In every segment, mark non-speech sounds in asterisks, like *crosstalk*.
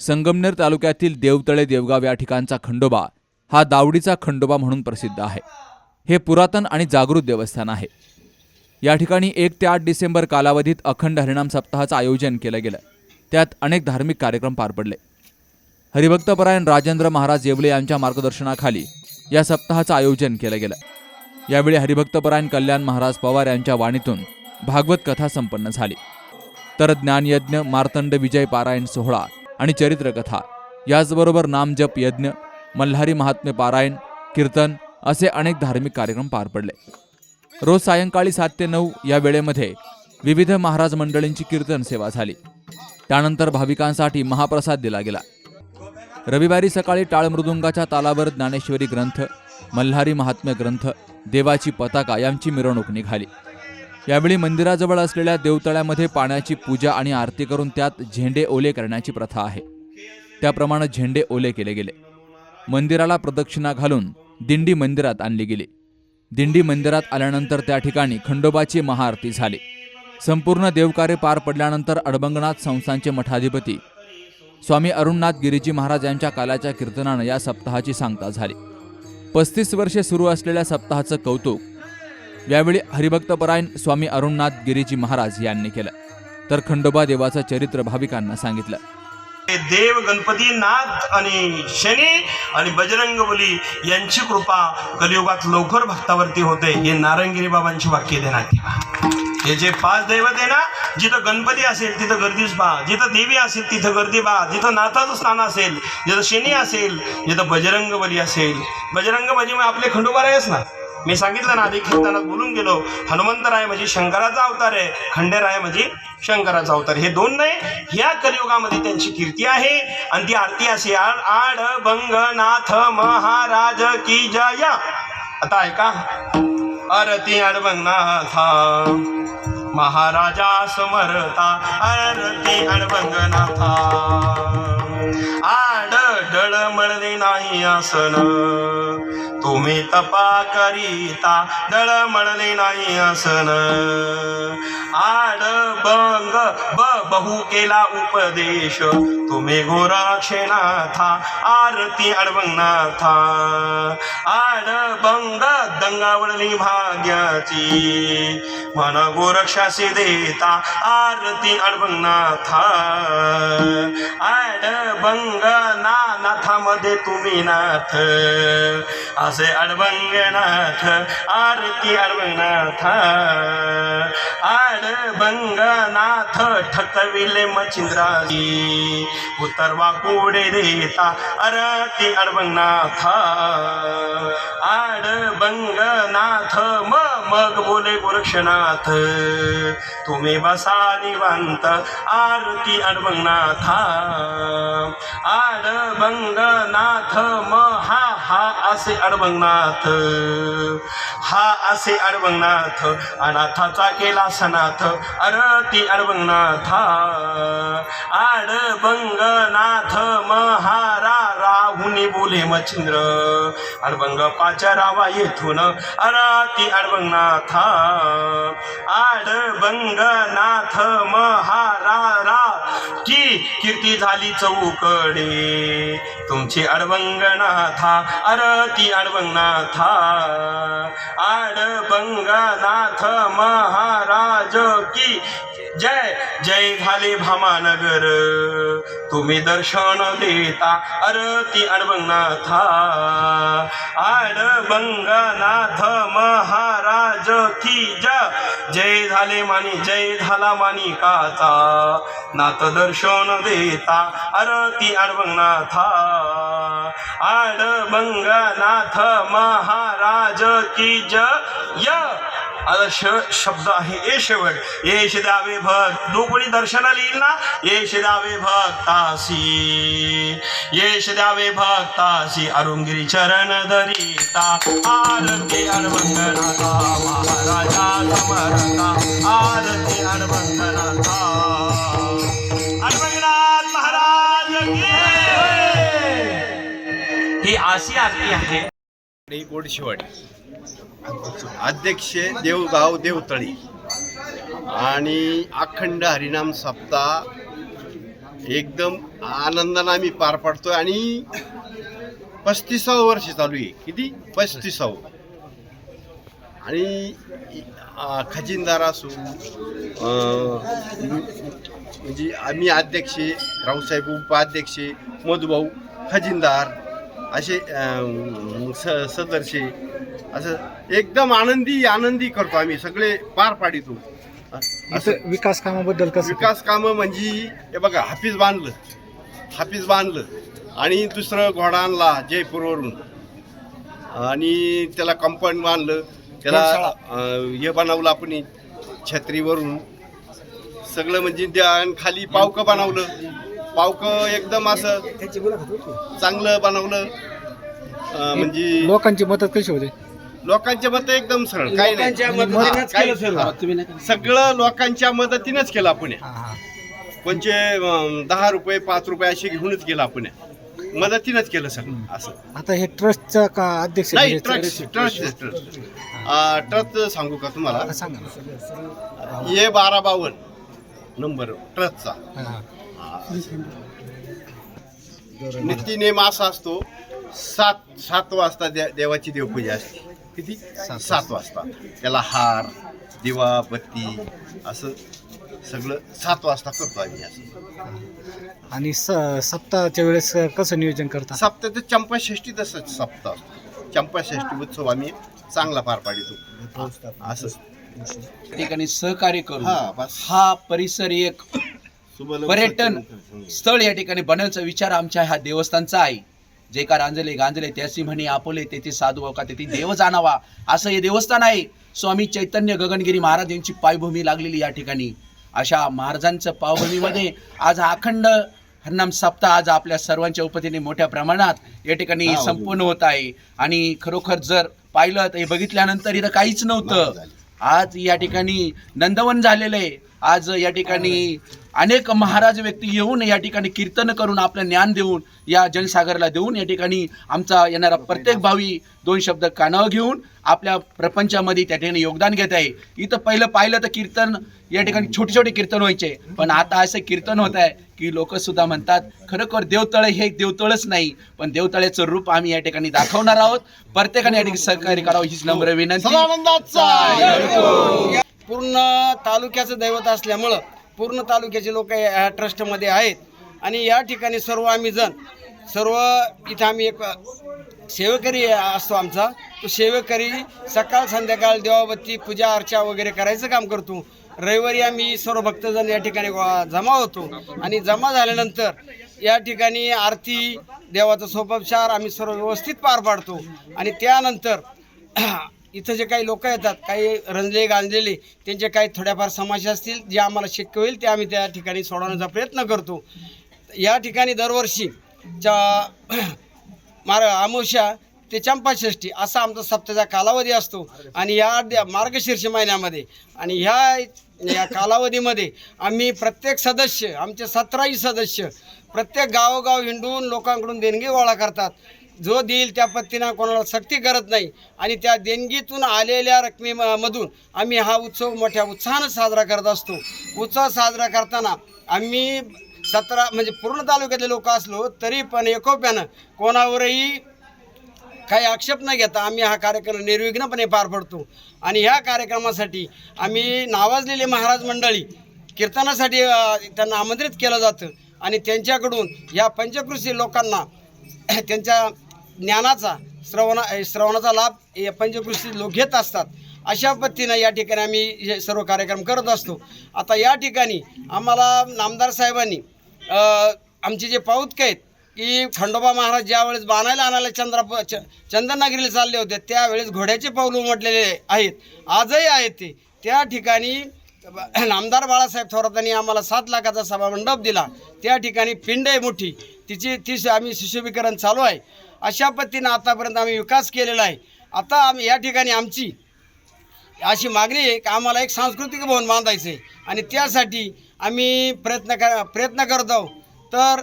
संगमनेर तालुक्यातील देवतळे देवगाव या ठिकाणचा खंडोबा हा दावडीचा खंडोबा म्हणून प्रसिद्ध आहे. हे पुरातन आणि जागृत देवस्थान आहे. या ठिकाणी एक ते आठ डिसेंबर कालावधीत अखंड हरिणाम सप्ताहाचं आयोजन केलं गेलं. त्यात अनेक धार्मिक कार्यक्रम पार पडले. हरिभक्तपरायण राजेंद्र महाराज येवले यांच्या मार्गदर्शनाखाली या सप्ताहाचं आयोजन केलं गेलं. यावेळी हरिभक्तपरायण कल्याण महाराज पवार यांच्या वाणीतून भागवत कथा संपन्न झाली. तर ज्ञानयज्ञ मार्तंड विजय पारायण सोहळा आणि चरित्रकथा. याचबरोबर नामजप यज्ञ मल्हारी महात्म्य पारायण कीर्तन असे अनेक धार्मिक कार्यक्रम पार पडले. रोज सायंकाळी सात ते नऊ या वेळेमध्ये विविध महाराज मंडळींची कीर्तन सेवा झाली. त्यानंतर भाविकांसाठी महाप्रसाद दिला गेला. रविवारी सकाळी टाळ मृदुंगाच्या तालावर ज्ञानेश्वरी ग्रंथ मल्हारी महात्म्य ग्रंथ देवाची पताका यांची मिरवणूक निघाली. यावेळी मंदिराजवळ असलेल्या देवतळ्यामध्ये पाण्याची पूजा आणि आरती करून त्यात झेंडे ओले करण्याची प्रथा आहे. त्याप्रमाणे झेंडे ओले केले गेले. मंदिराला प्रदक्षिणा घालून दिंडी मंदिरात आणली गेली. दिंडी मंदिरात आल्यानंतर त्या ठिकाणी खंडोबाची महाआरती झाली. संपूर्ण देवकार्य पार पडल्यानंतर अडबंगनाथ संस्थांचे मठाधिपती स्वामी अरुणनाथ गिरीजी महाराज यांच्या कालाच्या कीर्तनानं या सप्ताहाची सांगता झाली. पस्तीस वर्षे सुरू असलेल्या सप्ताहाचं कौतुक यावेळी हरिभक्तपरायण स्वामी अरुणनाथ गिरीजी महाराज यांनी केलं. तर खंडोबा देवाचं चरित्र भाविकांना सांगितलं. देव गणपती नाथ आणि शनी आणि बजरंग बली यांची कृपा कलियुगात लवकर भक्तावरती होते. हे नारंगिरी बाबांची वाक्य देण्यात ठेवा हे जे पाच दैवत आहे ना जिथं गणपती असेल तिथं गर्दीच पहा जिथं देवी असेल तिथं गर्दी पहा जिथं नाथाचं स्थान असेल जिथं शनी असेल जिथं बजरंग बली असेल. बजरंग बली मग आपले आहेच ना. मी सांगितलं ना आधी खेळताना बोलून गेलो. हनुमंतराय म्हणजे शंकराचा अवतार आहे खंडेराय म्हणजे शंकराचा अवतार. हे दोन नाही ह्या कलियुगामध्ये त्यांची कीर्ती आहे. आणि ती आरती अशी आड आड नाथ महाराज की जया. आता ऐका. आरती अडबंगनाथा महाराजा समरता. आरती अडबंगनाथा आड डळ मळले नाही आसन. तुम्ही तपा करिता दळमळले नाही आसन आड बंग ब बहु केला उपदेश. तुम्ही गोरक्षनाथा आरती अडबंगनाथा आड बंग दंगावळली भाग्याची. मन गोरक्षाशी देता आरती अडबंगनाथा आड बंग ना नाथामध्ये तुम्ही नाथ. असे अडबंगनाथ आरती अडबंगनाथ आडबंगनाथ ठकविले मचिंद्राजी उतरवा कोडे देता आरती अडबंगनाथ आडबंगनाथ म मग बोले गोरक्षनाथ. तुम्ही बसा निवांत आरती अडबंगनाथ आडबंगनाथ म हा हा असे अडवंगनाथ. हा असे अडवंगनाथ अनाथाचा केला सनाथ. अरती अडबंगनाथ आडबंगनाथ महारा राहुनी बोले मच्छिंद्र. अडबंग पाचरावा येथून. अरती अडबंगनाथ आडबंगनाथ महारा की कीर्ती झाली चौकडे. तुमची अडबंगनाथा अरती अडबंगनाथा आडबंगनाथ महाराज की जय जय झाले भामानगर. तुम्ही दर्शन देता अरती अडबंगनाथा अडबंगनाथ महाराज की जय. जय झाले मानी जय झाला मानिकाचा. नाथ दर्शन देता अरती अडबंगनाथा अडबंगनाथ महाराज की जय. आता श शब्द आहे ये शेवट. येश द्यावे भक्त जो कोणी दर्शनाला येईल ना? येश द्यावे भक्तासी येश द्यावे भक्तासी अरुंगिरी चरण धरिता. आरती अडबंगनाथा महाराजा समरता आरती अडबंगनाथा ही अशी आरती आहे. आणि अध्यक्ष देवगाव देवतळी. आणि अखंड हरिनाम सप्ताह एकदम आनंदाने आम्ही पार पाडतोय. आणि पस्तीसावं वर्ष चालू आहे. किती? पस्तीसावं. आणि खजिनदार असो म्हणजे आम्ही अध्यक्ष रावसाहेब उपाध्यक्ष मधुभाऊ खजिनदार असे स सदस्य असं एकदम आनंदी आनंदी करतो आम्ही सगळे पार पाडितो असं. विकास कामाबद्दल कसं? विकास कामं म्हणजे हे बघा हाफिज बांधलं. हाफिज बांधलं. आणि दुसरं घोडा आणला जयपूरवरून. आणि त्याला कंपाऊंड बांधलं. त्याला हे बनवलं आपण छत्रीवरून. सगळं म्हणजे खाली पावकं बनवलं. पावकं एकदम असं चांगलं बनवलं. अं, म्हणजे लोकांची मदत कशी होते? लोकांच्या मत एकदम सरळ काही नाही. हा, काही- हा. सगळं लोकांच्या मदतीनेच केलं आपण. हा, हा. कोणचे अं, दहा रुपये पाच रुपये असे घेऊनच केलं आपण. मदतीनंच केलं सगळं असं. आता हे ट्रस्टचा का अध्यक्ष नाही म्हणजे ट्रस्ट ट्रस्ट ट्रस्ट ट्रस्ट. सांगू का तुम्हाला? आता सांगा ना. ए बारा बावन्न नंबर ट्रस्टचा. हा, हा. नित्यनेम असा असतो. सात सात वाजता दे- देवाची देवपूजा असते. किती? सात वाजता. त्याला हार दिवा बत्ती असं सगळं सात वाजता करतो आम्ही असं. आणि स सप्ताहाच्या वेळेस कसं नियोजन करता? सप्ताह चंपाषष्ठी तसंच सप्ताह असतो. चंपाषष्ठी उत्सव आम्ही चांगला पार पाडितो. असं. ठिकाणी सहकार्य करून हा हा परिसर एक पर्यटन स्थळ या ठिकाणी बनवण्याचा विचार आमच्या ह्या देवस्थानचा आहे. जे का रांजले गांजले त्यासी म्हणे आपोले तेथे साधू का तेथे देव जाणावा. असं हे देवस्थान आहे. स्वामी चैतन्य गगनगिरी महाराज यांची पायभूमी लागलेली या ठिकाणी. अशा महाराजांचं पावभूमीमध्ये आज अखंड हरनाम सप्ताह आज आपल्या सर्वांच्या उपतीने मोठ्या प्रमाणात या ठिकाणी संपूर्ण होत आहे. आणि खरोखर जर पाहिलं तर हे बघितल्यानंतर इथं काहीच नव्हतं. आज या ठिकाणी नंदवन झालेलं आहे. आज या ठिकाणी अनेक महाराज व्यक्ती येऊन या ठिकाणी कीर्तन करून आपलं ज्ञान देऊन या जनसागरला देऊन या ठिकाणी आमचा येणारा प्रत्येक भावी दोन शब्द कानावर घेऊन आपल्या प्रपंचामध्ये त्या ठिकाणी योगदान घेत आहे. इथं पहिलं पाहिलं तर कीर्तन या ठिकाणी छोटे छोटे कीर्तन व्हायचे. पण आता असं कीर्तन होत आहे की लोक सुद्धा म्हणतात खरोखर देवतळे हे देवतळच नाही पण देवतळेचं रूप आम्ही या ठिकाणी दाखवणार आहोत. प्रत्येकाने या ठिकाणी सहकार्य करावं हीच नम्र विनंती. पूर्ण तालुक्याचं दैवत असल्यामुळं पूर्ण तालुक्याचे लोक या ट्रस्टमध्ये आहेत. आणि या ठिकाणी सर्व आम्ही जण सर्व इथं आम्ही एक सेवेकरी असतो आमचा. तो सेवेकरी सकाळ संध्याकाळ देवाबत्ती पूजा अर्चा वगैरे करायचं काम करतो. रविवारी आम्ही सर्व भक्तजण या ठिकाणी जमा होतो. आणि जमा झाल्यानंतर या ठिकाणी आरती देवाचा सोपोपचार आम्ही सर्व व्यवस्थित पार पाडतो. आणि त्यानंतर इथं जे काही लोक येतात काही रंजले गांजलेले त्यांचे काही थोड्याफार समस्या असतील जे आम्हाला शक्य होईल ते आम्ही त्या ठिकाणी सोडवण्याचा प्रयत्न करतो. या ठिकाणी दरवर्षी च्या *clears throat* मार अमावस्या ते चंपाषष्ठी असा आमचा सप्ताचा कालावधी असतो. आणि या द्या- मार्गशीर्ष महिन्यामध्ये आणि ह्या या कालावधीमध्ये आम्ही प्रत्येक सदस्य आमचे सतराही सदस्य प्रत्येक गावोगाव हिंडून लोकांकडून देणगी गोळा करतात. जो देईल त्या पद्धतीनं कोणाला सक्ती करत नाही. आणि त्या देणगीतून आलेल्या रकमेमधून आम्ही हा उत्सव मोठ्या उत्साहानं साजरा करत असतो. उत्सव साजरा करताना आम्ही सतरा म्हणजे पूर्ण तालुक्यातले लोक असलो तरी पण एकोप्यानं कोणावरही काही आक्षेप न घेता आम्ही हा कार्यक्रम निर्विघ्नपणे पार पडतो. आणि ह्या कार्यक्रमासाठी आम्ही नावाजलेले महाराज मंडळी कीर्तनासाठी त्यांना आमंत्रित केलं जातं. आणि त्यांच्याकडून या पंचकृषी लोकांना त्यांच्या ज्ञानाचा श्रवणा श्रवणाचा लाभ पंचकृषी लोक घेत असतात. अशा पद्धतीनं या ठिकाणी आम्ही हे सर्व कार्यक्रम करत असतो. आता या ठिकाणी आम्हाला नामदार साहेबांनी आमचे जे पाऊतके आहेत की खंडोबा महाराज ज्यावेळेस बाणायला आणायला चंद्रप च चंदननागिरीला चालले होते त्यावेळेस घोड्याचे पाऊल उमटलेले आहेत. आजही आहेत ते. त्या ठिकाणी नामदार बाळासाहेब थोरातांनी आम्हाला सात लाखाचा सभामंडप दिला. त्या ठिकाणी पिंड आहे मोठी. तिची ती आम्ही सुशोभीकरण चालू आहे. अशा पद्धतीनं आतापर्यंत आम्ही विकास केलेला आहे. आता आम्ही या ठिकाणी आमची अशी मागणी आहे की आम्हाला एक सांस्कृतिक भवन बांधायचं आहे आणि त्यासाठी आम्ही प्रयत्न कर प्रयत्न करत आहोत. तर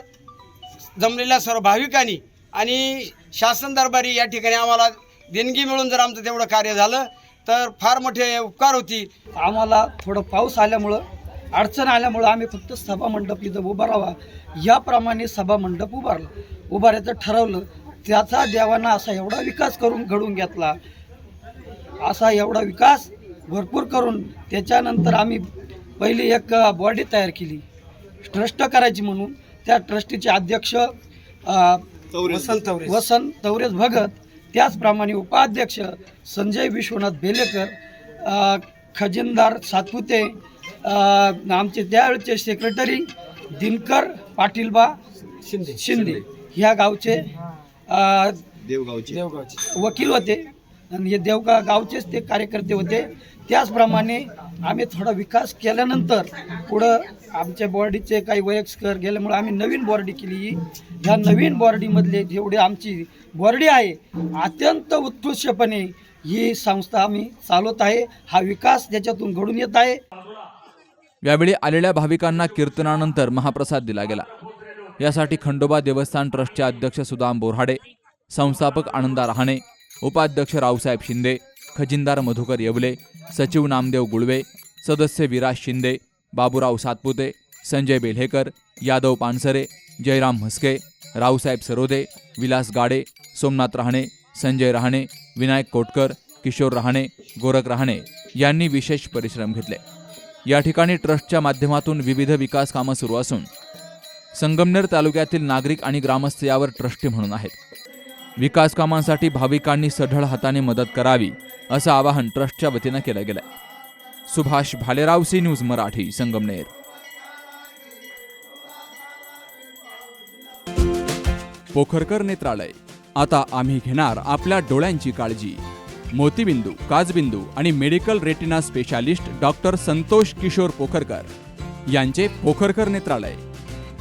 जमलेल्या सर्व भाविकांनी आणि शासन दरबारी या ठिकाणी आम्हाला देणगी मिळून जर आमचं तेवढं कार्य झालं तर फार मोठे उपकार होतील. आम्हाला थोडं पाऊस आल्यामुळं अडचण आल्यामुळं आम्ही फक्त सभामंडप इथं उभारावा राहावा. याप्रमाणे सभामंडप उभारला. उभारायचं ठरवलं त्याचा देवानं असा एवढा विकास करून घडून घेतला असा एवढा विकास भरपूर करून त्याच्यानंतर आम्ही पहिली एक बॉडी तयार केली. ट्रस्ट करायची म्हणून. त्या ट्रस्टीचे अध्यक्ष वसंत वसंत तवरेज भगत. त्याचप्रमाणे उपाध्यक्ष संजय विश्वनाथ बेलेकर खजिनदार सातपुते आमचे त्यावेळचे सेक्रेटरी दिनकर पाटीलबा शिंदे. शिंदे. ह्या गावचे अ, देवगावची. वकील होते आणि हे देवगा गावचेच ते कार्यकर्ते होते. त्याचप्रमाणे आम्ही थोडा विकास केल्यानंतर पुढं आमच्या बॉर्डीचे काही वयस्कर गेल्यामुळे आम्ही नवीन बॉर्डी केली. ह्या नवीन बॉर्डीमधले जेवढी आमची बॉर्डी आहे अत्यंत उत्कृष्टपणे ही संस्था आम्ही चालवत आहे. हा विकास त्याच्यातून घडून येत आहे. यावेळी आलेल्या भाविकांना कीर्तनानंतर महाप्रसाद दिला गेला. यासाठी खंडोबा देवस्थान ट्रस्टचे अध्यक्ष सुदाम बोराडे संस्थापक आनंदा रहाणे उपाध्यक्ष रावसाहेब शिंदे खजिनदार मधुकर येवले सचिव नामदेव गुळवे सदस्य विराज शिंदे बाबूराव सातपुते संजय बेल्हेकर यादव पानसरे जयराम म्हस्के रावसाहेब सरोदे विलास गाडे सोमनाथ रहाणे संजय रहाणे विनायक कोटकर किशोर रहाणे गोरख रहाणे यांनी विशेष परिश्रम घेतले. या ठिकाणी ट्रस्टच्या माध्यमातून विविध विकास कामं सुरू असून संगमनेर तालुक्यातील नागरिक आणि ग्रामस्थ यावर ट्रस्टी म्हणून आहेत. विकास कामांसाठी भाविकांनी सढळ हाताने मदत करावी असं आवाहन ट्रस्टच्या वतीनं केलं गेलंय. Subhash Bhalerao C news Marathi Sangamner. Pokharkar Netralaya. आता आम्ही घेणार आपल्या डोळ्यांची काळजी. मोतीबिंदू काजबिंदू आणि medical retina specialist doctor Santosh Kishor Pokharkar यांचे पोखरकर नेत्रालय.